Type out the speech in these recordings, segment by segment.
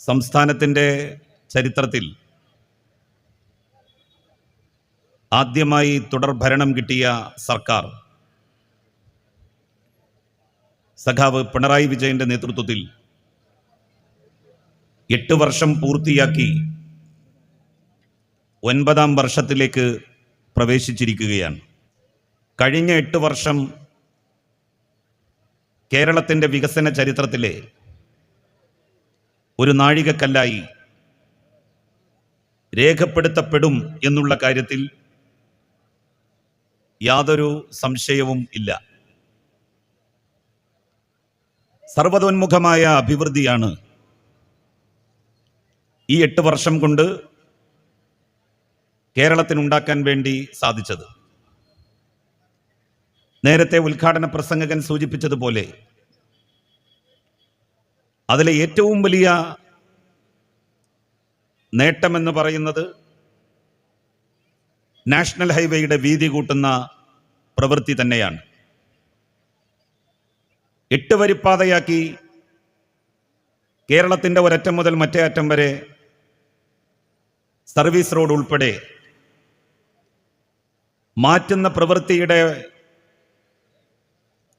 സംസ്ഥാനത്തിന്റെ ചരിത്രത്തിൽ ആദ്യമായി തുടർ ഭരണം കിട്ടിയ സർക്കാർ സഖാവ് പിണറായി വിജയന്റെ നേതൃത്വത്തിൽ എട്ട് വർഷം പൂർത്തിയാക്കി ഒൻപതാം വർഷത്തിലേക്ക് പ്രവേശിച്ചിരിക്കുകയാണ്. കഴിഞ്ഞ എട്ട് വർഷം കേരളത്തിന്റെ വികസന ചരിത്രത്തിലെ ഒരു നാഴികക്കല്ലായി രേഖപ്പെടുത്തപ്പെടും എന്നുള്ള കാര്യത്തിൽ യാതൊരു സംശയവും ഇല്ല. സർവതോന്മുഖമായ അഭിവൃദ്ധിയാണ് ഈ എട്ട് വർഷം കൊണ്ട് കേരളത്തിനുണ്ടാക്കാൻ വേണ്ടി സാധിച്ചത്. നേരത്തെ ഉദ്ഘാടന പ്രസംഗകൻ സൂചിപ്പിച്ചതുപോലെ അതിലെ ഏറ്റവും വലിയ നേട്ടമെന്ന് പറയുന്നത് നാഷണൽ ഹൈവേയുടെ വീതി കൂട്ടുന്ന പ്രവൃത്തി തന്നെയാണ്. എട്ട് വരിപ്പാതയാക്കി കേരളത്തിന്റെ ഒരറ്റം മുതൽ മറ്റേ അറ്റം വരെ സർവീസ് റോഡ് ഉൾപ്പെടെ മാറ്റുന്ന പ്രവൃത്തിയുടെ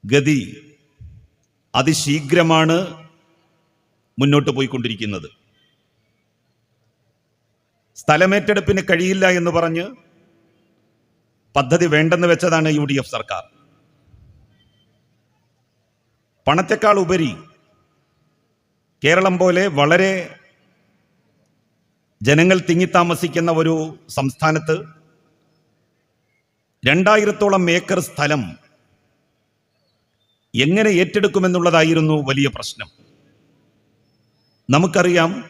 ഗതി അതിശീഘ്രമാണ്. മുന്നോട്ട് പോയിക്കൊണ്ടിരിക്കുന്നത്. സ്ഥലമേറ്റെടുപ്പിന് കഴിയില്ല എന്ന് പറഞ്ഞ് പദ്ധതി വേണ്ടെന്ന് വെച്ചതാണ് യു ഡി എഫ് സർക്കാർ. പണത്തെക്കാൾ ഉപരി കേരളം പോലെ വളരെ ജനങ്ങൾ തിങ്ങിത്താമസിക്കുന്ന ഒരു സംസ്ഥാനത്ത് രണ്ടായിരത്തോളം ഏക്കർ സ്ഥലം എങ്ങനെ ഏറ്റെടുക്കുമെന്നുള്ളതായിരുന്നു വലിയ പ്രശ്നം. നമുക്കറിയാം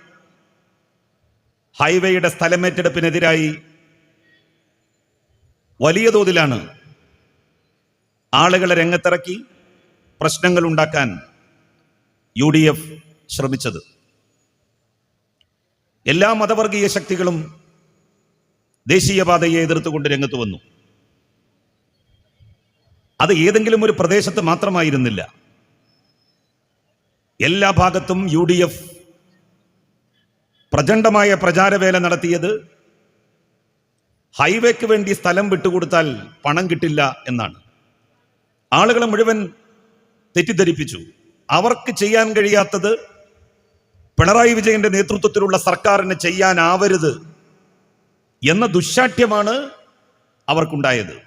ഹൈവേയുടെ സ്ഥലമേറ്റെടുപ്പിനെതിരായി വലിയ തോതിലാണ് ആളുകളെ രംഗത്തിറക്കി പ്രശ്നങ്ങൾ ഉണ്ടാക്കാൻ യു ഡി എഫ് ശ്രമിച്ചത്. എല്ലാ മതവർഗീയ ശക്തികളും ദേശീയപാതയെ എതിർത്തുകൊണ്ട് രംഗത്ത് വന്നു. അത് ഏതെങ്കിലും ഒരു പ്രദേശത്ത് മാത്രമായിരുന്നില്ല. എല്ലാ ഭാഗത്തും യു ഡി എഫ് പ്രചണ്ഡമായ പ്രചാരവേല നടത്തിയത് ഹൈവേക്ക് വേണ്ടി സ്ഥലം വിട്ടുകൊടുത്താൽ പണം കിട്ടില്ല എന്നാണ്. ആളുകളെ മുഴുവൻ തെറ്റിദ്ധരിപ്പിച്ചു. അവർക്ക് ചെയ്യാൻ കഴിയാത്തത് പിണറായി വിജയന്റെ നേതൃത്വത്തിലുള്ള സർക്കാരിന് ചെയ്യാനാവരുത് എന്ന ദുശാഠ്യമാണ് അവർക്കുണ്ടായത്.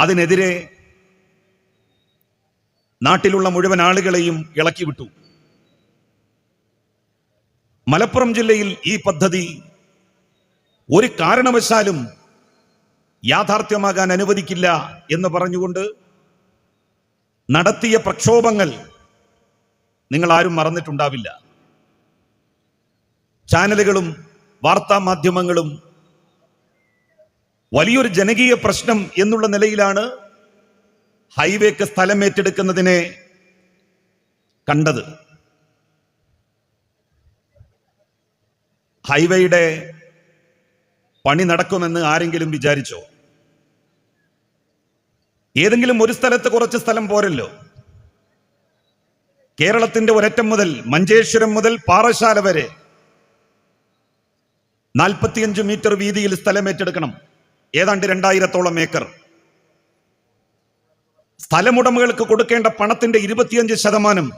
അതിനെതിരെ നാട്ടിലുള്ള മുഴുവൻ ആളുകളെയും ഇളക്കി വിട്ടു. മലപ്പുറം ജില്ലയിൽ ഈ പദ്ധതി ഒരു കാരണവശാലും യാഥാർത്ഥ്യമാകാൻ അനുവദിക്കില്ല എന്ന് പറഞ്ഞുകൊണ്ട് നടത്തിയ പ്രക്ഷോഭങ്ങൾ നിങ്ങൾ ആരും മറന്നിട്ടുണ്ടാവില്ല. ചാനലുകളും വാർത്താ മാധ്യമങ്ങളും വലിയൊരു ജനകീയ പ്രശ്നം എന്നുള്ള നിലയിലാണ് ഹൈവേക്ക് സ്ഥലം ഏറ്റെടുക്കുന്നതിനെ കണ്ടത്. ഹൈവേയുടെ പണി നടക്കുമെന്ന് ആരെങ്കിലും വിചാരിച്ചോ? ഏതെങ്കിലും ഒരു സ്ഥലത്ത് കുറച്ച് സ്ഥലം പോരല്ലോ. കേരളത്തിന്റെ ഒരറ്റം മുതൽ മഞ്ചേശ്വരം മുതൽ പാറശാല വരെ നാൽപ്പത്തിയഞ്ച് മീറ്റർ വീതിയിൽ സ്ഥലം ഏറ്റെടുക്കണം. ഏതാണ്ട് രണ്ടായിരത്തോളം ഏക്കർ. സ്ഥലമുടമകൾക്ക് കൊടുക്കേണ്ട പണത്തിന്റെ ഇരുപത്തിയഞ്ച് ശതമാനം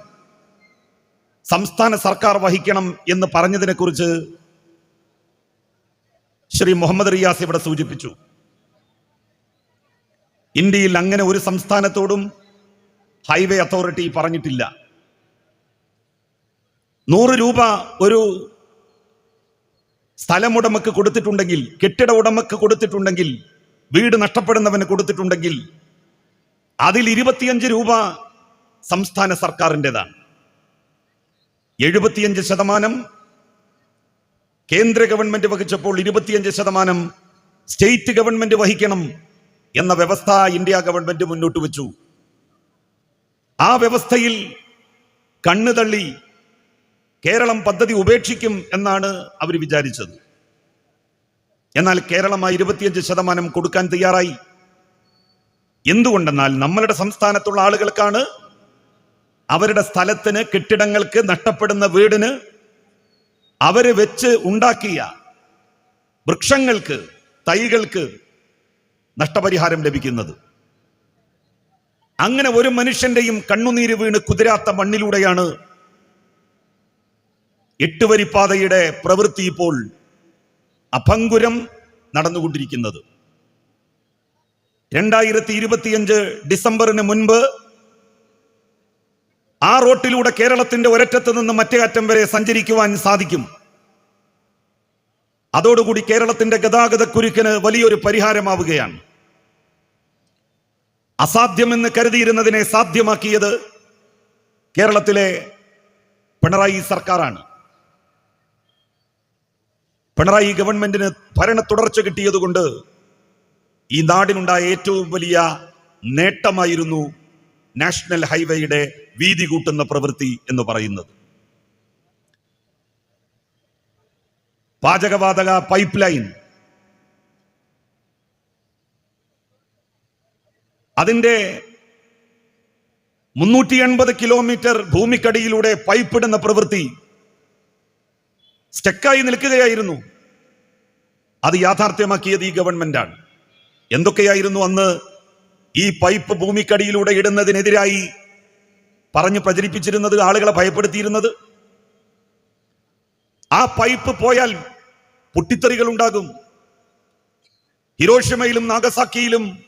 സംസ്ഥാന സർക്കാർ വഹിക്കണം എന്ന് പറഞ്ഞതിനെ കുറിച്ച് ശ്രീ മുഹമ്മദ് റിയാസ് ഇവിടെ സൂചിപ്പിച്ചു. ഇന്ത്യയിൽ അങ്ങനെ ഒരു സംസ്ഥാനത്തോടും ഹൈവേ അതോറിറ്റി പറഞ്ഞിട്ടില്ല. നൂറ് രൂപ ഒരു സ്ഥലമുടമക്ക് കൊടുത്തിട്ടുണ്ടെങ്കിൽ കെട്ടിട ഉടമക്ക് കൊടുത്തിട്ടുണ്ടെങ്കിൽ വീട് നഷ്ടപ്പെടുന്നവന് കൊടുത്തിട്ടുണ്ടെങ്കിൽ അതിൽ ഇരുപത്തിയഞ്ച് രൂപ സംസ്ഥാന സർക്കാരിന്റെതാണ്. എഴുപത്തിയഞ്ച് ശതമാനം കേന്ദ്ര ഗവൺമെന്റ് വഹിച്ചപ്പോൾ ഇരുപത്തിയഞ്ച് ശതമാനം സ്റ്റേറ്റ് ഗവൺമെന്റ് വഹിക്കണം എന്ന വ്യവസ്ഥ ഇന്ത്യ ഗവൺമെന്റ് മുന്നോട്ട് വെച്ചു. ആ വ്യവസ്ഥയിൽ കണ്ണു തള്ളി കേരളം പദ്ധതി ഉപേക്ഷിക്കും എന്നാണ് അവർ വിചാരിച്ചത്. എന്നാൽ കേരളം ആ ഇരുപത്തിയഞ്ച് ശതമാനം കൊടുക്കാൻ തയ്യാറായി. എന്തുകൊണ്ടെന്നാൽ നമ്മളുടെ സംസ്ഥാനത്തുള്ള ആളുകൾക്കാണ് അവരുടെ സ്ഥലത്തിന് കെട്ടിടങ്ങൾക്ക് നഷ്ടപ്പെടുന്ന വീടിന് അവർ വെച്ച് ഉണ്ടാക്കിയ വൃക്ഷങ്ങൾക്ക് തൈകൾക്ക് നഷ്ടപരിഹാരം ലഭിക്കുന്നത്. അങ്ങനെ ഒരു മനുഷ്യന്റെയും കണ്ണുനീര് വീണ് കുതിരാത്ത മണ്ണിലൂടെയാണ് എട്ടുവരിപ്പാതയുടെ പ്രവൃത്തി ഇപ്പോൾ അഭങ്കുരം നടന്നുകൊണ്ടിരിക്കുന്നത്. രണ്ടായിരത്തി ഇരുപത്തിയഞ്ച് ഡിസംബറിന് മുൻപ് ആ റോട്ടിലൂടെ കേരളത്തിന്റെ ഒരറ്റത്ത് നിന്ന് മറ്റേ അറ്റം വരെ സഞ്ചരിക്കുവാൻ സാധിക്കും. അതോടുകൂടി കേരളത്തിന്റെ ഗതാഗത കുരുക്കിന് വലിയൊരു പരിഹാരമാവുകയാണ്. അസാധ്യമെന്ന് കരുതിയിരുന്നതിനെ സാധ്യമാക്കിയത് കേരളത്തിലെ പിണറായി സർക്കാരാണ്. പിണറായി ഗവൺമെന്റിന് ഭരണ തുടർച്ച കിട്ടിയതുകൊണ്ട് ഈ നാടിനുണ്ടായ ഏറ്റവും വലിയ നേട്ടമായിരുന്നു നാഷണൽ ഹൈവേയുടെ വീതി കൂട്ടുന്ന പ്രവൃത്തി എന്ന് പറയുന്നത്. പാചകവാതക പൈപ്പ് ലൈൻ അതിന്റെ മുന്നൂറ്റി എൺപത് കിലോമീറ്റർ ഭൂമിക്കടിയിലൂടെ പൈപ്പിടുന്ന പ്രവൃത്തി സ്റ്റെക്കായി നിൽക്കുകയായിരുന്നു. അത് യാഥാർത്ഥ്യമാക്കിയത് ഈ ഗവൺമെന്റാണ്. എന്തൊക്കെയായിരുന്നു അന്ന് ഈ പൈപ്പ് ഭൂമിക്കടിയിലൂടെ ഇടുന്നതിനെതിരായി പറഞ്ഞു പ്രചരിപ്പിച്ചിരുന്നത് ആളുകളെ ഭയപ്പെടുത്തിയിരുന്നത്. ആ പൈപ്പ് പോയാൽ പൊട്ടിത്തെറികൾ ഉണ്ടാകും. ഹിരോഷിമയിലും നാഗസാക്കിയിലും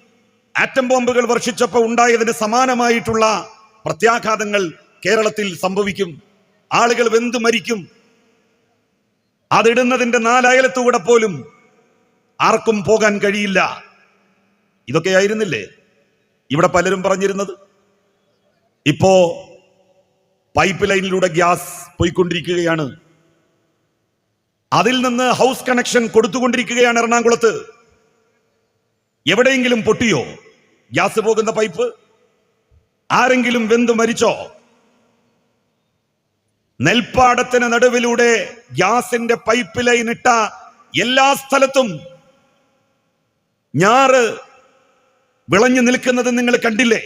ആറ്റം ബോംബുകൾ വർഷിച്ചപ്പോൾ ഉണ്ടായതിന് സമാനമായിട്ടുള്ള പ്രത്യാഘാതങ്ങൾ കേരളത്തിൽ സംഭവിക്കും. ആളുകൾ വെന്തു മരിക്കും. അതിടുന്നതിന്റെ നാലയലത്തൂടെ പോലും ആർക്കും പോകാൻ കഴിയില്ല. ഇതൊക്കെയായിരുന്നില്ലേ? ഇവിടെ പലരും പറഞ്ഞിരുന്നത്. ഇപ്പോ പൈപ്പ് ലൈനിലൂടെ ഗ്യാസ് പോയിക്കൊണ്ടിരിക്കുകയാണ്. അതിൽ നിന്ന് ഹൗസ് കണക്ഷൻ കൊടുത്തുകൊണ്ടിരിക്കുകയാണ് എറണാകുളത്ത്. എവിടെയെങ്കിലും പൊട്ടിയോ? ഗ്യാസ് പോകുന്ന പൈപ്പ് ആരെങ്കിലും വെന്തു മരിച്ചോ? നെൽപ്പാടത്തിന് നടുവിലൂടെ ഗ്യാസിന്റെ പൈപ്പ് ലൈൻ ഇട്ട എല്ലാ സ്ഥലത്തും ഞാറ് വിളഞ്ഞു നിൽക്കുന്നത് നിങ്ങൾ കണ്ടില്ലേ?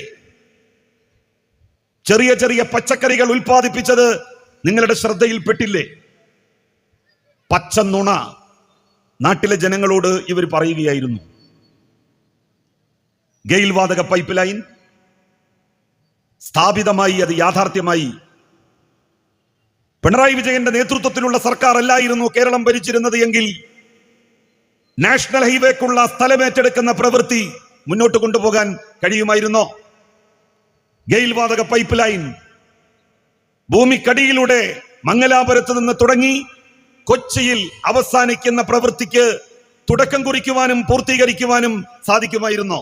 ചെറിയ ചെറിയ പച്ചക്കറികൾ ഉൽപ്പാദിപ്പിച്ചത് നിങ്ങളുടെ ശ്രദ്ധയിൽപ്പെട്ടില്ലേ? പച്ച നുണ നാട്ടിലെ ജനങ്ങളോട് ഇവർ പറയുകയായിരുന്നു. ഗെയിൽ വാതക പൈപ്പ് ലൈൻ സ്ഥാപിതമായി അത് യാഥാർത്ഥ്യമായി. പിണറായി വിജയന്റെ നേതൃത്വത്തിലുള്ള സർക്കാർ അല്ലായിരുന്നു കേരളം ഭരിച്ചിരുന്നത് എങ്കിൽ നാഷണൽ ഹൈവേക്കുള്ള സ്ഥലമേറ്റെടുക്കുന്ന പ്രവൃത്തി മുന്നോട്ട് കൊണ്ടുപോകാൻ കഴിയുമായിരുന്നോ? ഗെയിൽ വാതക പൈപ്പ് ലൈൻ ഭൂമിക്കടിയിലൂടെ മംഗലാപുരത്ത് നിന്ന് തുടങ്ങി കൊച്ചിയിൽ അവസാനിക്കുന്ന പ്രവൃത്തിക്ക് തുടക്കം കുറിക്കുവാനും പൂർത്തീകരിക്കുവാനും സാധിക്കുമായിരുന്നോ.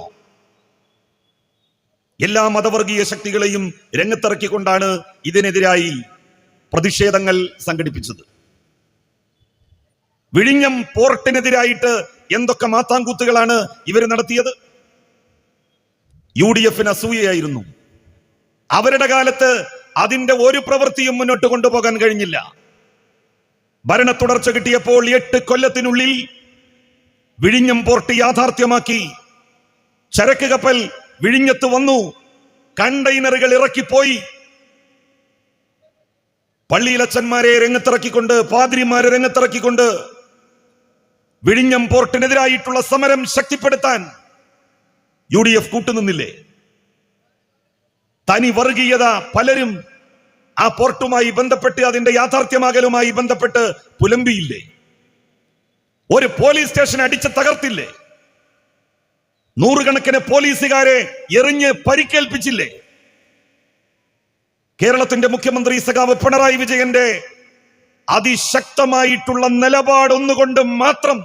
എല്ലാ മതവർഗീയ ശക്തികളെയും രംഗത്തിറക്കിക്കൊണ്ടാണ് ഇതിനെതിരായി പ്രതിഷേധങ്ങൾ സംഘടിപ്പിച്ചത്. വിഴിഞ്ഞം പോർട്ടിനെതിരായിട്ട് എന്തൊക്കെ മാത്താങ്കൂത്തുകളാണ് ഇവർ നടത്തിയത്? യു ഡി എഫിന് അസൂയയായിരുന്നു. അവരുടെ കാലത്ത് അതിന്റെ ഒരു പ്രവൃത്തിയും മുന്നോട്ട് കൊണ്ടുപോകാൻ കഴിഞ്ഞില്ല. ഭരണ തുടർച്ച കിട്ടിയപ്പോൾ എട്ട് കൊല്ലത്തിനുള്ളിൽ വിഴിഞ്ഞം പോർട്ട് യാഥാർത്ഥ്യമാക്കി. ചരക്ക് കപ്പൽ വിഴിഞ്ഞത്ത് വന്നു. കണ്ടെയ്നറുകൾ ഇറക്കിപ്പോയി. പള്ളിയിലച്ചന്മാരെ രംഗത്തിറക്കിക്കൊണ്ട് പാതിരിമാരെ രംഗത്തിറക്കിക്കൊണ്ട് വിഴിഞ്ഞം പോർട്ടിനെതിരായിട്ടുള്ള സമരം ശക്തിപ്പെടുത്താൻ യു ഡി എഫ് കൂട്ടുനിന്നില്ലേ? തനി വർഗീയത പലരും ആ പോർട്ടുമായി ബന്ധപ്പെട്ട് അതിന്റെ യാഥാർത്ഥ്യമാകലുമായി ബന്ധപ്പെട്ട് പുലമ്പിയില്ലേ? ഒരു പോലീസ് സ്റ്റേഷൻ അടിച്ച് തകർത്തില്ലേ? നൂറുകണക്കിന് പോലീസുകാരെ എറിഞ്ഞ് പരിക്കേൽപ്പിച്ചില്ലേ? കേരളത്തിന്റെ മുഖ്യമന്ത്രി സഖാവ് പിണറായി വിജയന്റെ അതിശക്തമായിട്ടുള്ള നിലപാടൊന്നുകൊണ്ട് മാത്രം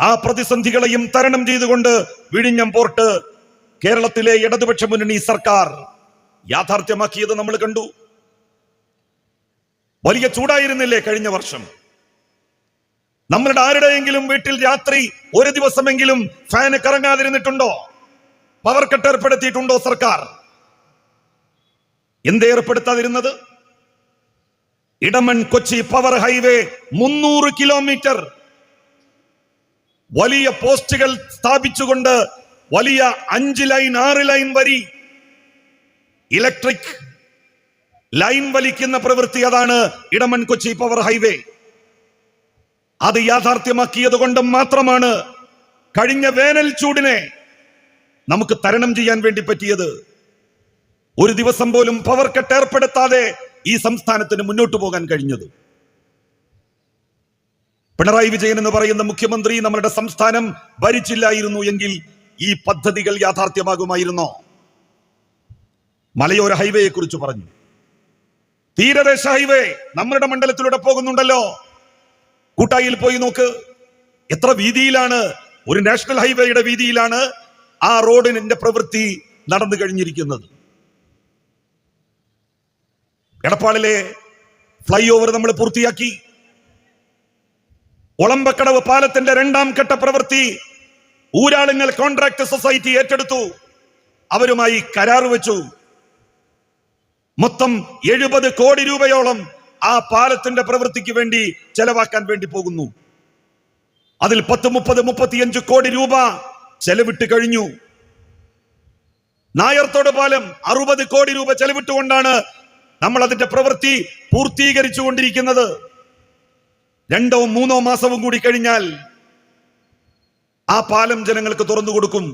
ആ പ്രതിസന്ധികളെയും തരണം ചെയ്തുകൊണ്ട് വിഴിഞ്ഞം പോർട്ട് കേരളത്തിലെ ഇടതുപക്ഷ മുന്നണി സർക്കാർ യാഥാർത്ഥ്യമാക്കിയത് നമ്മൾ കണ്ടു. വലിയ ചൂടായിരുന്നില്ലേ കഴിഞ്ഞ വർഷം? നമ്മളുടെ ആരുടെയെങ്കിലും വീട്ടിൽ രാത്രി ഒരു ദിവസമെങ്കിലും ഫാന് കറങ്ങാതിരുന്നിട്ടുണ്ടോ? പവർ കട്ട് ഏർപ്പെടുത്തിയിട്ടുണ്ടോ സർക്കാർ? എന്ത് ഏർപ്പെടുത്താതിരുന്നത്? ഇടമൺ കൊച്ചി പവർ ഹൈവേ മുന്നൂറ് കിലോമീറ്റർ വലിയ പോസ്റ്റുകൾ സ്ഥാപിച്ചുകൊണ്ട് വലിയ അഞ്ച് ലൈൻ ആറ് ലൈൻ വരി. ഇലക്ട്രിക് ലൈൻ വലിക്കുന്ന പ്രവൃത്തി അതാണ് ഇടമൺ കൊച്ചി പവർ ഹൈവേ. അത് യാഥാർത്ഥ്യമാക്കിയത് കൊണ്ട് മാത്രമാണ് കഴിഞ്ഞ വേനൽ ചൂടിനെ നമുക്ക് തരണം ചെയ്യാൻ വേണ്ടി പറ്റിയത്. ഒരു ദിവസം പോലും പവർ കട്ട് ഏർപ്പെടുത്താതെ ഈ സംസ്ഥാനത്തിന് മുന്നോട്ട് പോകാൻ കഴിഞ്ഞത്. പിണറായി വിജയൻ എന്ന് പറയുന്ന മുഖ്യമന്ത്രി നമ്മുടെ സംസ്ഥാനം ഭരിച്ചില്ലായിരുന്നു എങ്കിൽ ഈ പദ്ധതികൾ യാഥാർത്ഥ്യമാകുമായിരുന്നോ? മലയോര ഹൈവേയെ കുറിച്ച് പറഞ്ഞു. തീരദേശ ഹൈവേ നമ്മുടെ മണ്ഡലത്തിലൂടെ പോകുന്നുണ്ടല്ലോ. കൂട്ടായിൽ പോയി നോക്ക്. എത്ര വീതിയിലാണ്? ഒരു നാഷണൽ ഹൈവേയുടെ വീതിയിലാണ് ആ റോഡിന്റെ പ്രവൃത്തി നടന്നു കഴിഞ്ഞിരിക്കുന്നത്. എടപ്പാളിലെ ഫ്ലൈ ഓവർ നമ്മൾ പൂർത്തിയാക്കി. ഒളമ്പക്കടവ് പാലത്തിന്റെ രണ്ടാം ഘട്ട പ്രവൃത്തി ഊരാളുങ്ങൾ കോൺട്രാക്ട് സൊസൈറ്റി ഏറ്റെടുത്തു. അവരുമായി കരാർ വെച്ചു. മൊത്തം എഴുപത് കോടി രൂപയോളം ആ പാലത്തിന്റെ പ്രവൃത്തിക്ക് വേണ്ടി ചെലവാക്കാൻ വേണ്ടി പോകുന്നു. അതിൽ പത്ത് മുപ്പത് മുപ്പത്തിയഞ്ച് കോടി രൂപ ചെലവിട്ട് കഴിഞ്ഞു. നായർത്തോട് പാലം അറുപത് കോടി രൂപ ചെലവിട്ടുകൊണ്ടാണ് നമ്മൾ അതിന്റെ പ്രവൃത്തി പൂർത്തീകരിച്ചു കൊണ്ടിരിക്കുന്നത് രണ്ടോ മൂന്നോ മാസവും കൂടി കഴിഞ്ഞാൽ ആ പാലം ജനങ്ങൾക്ക് തുറന്നു കൊടുക്കും.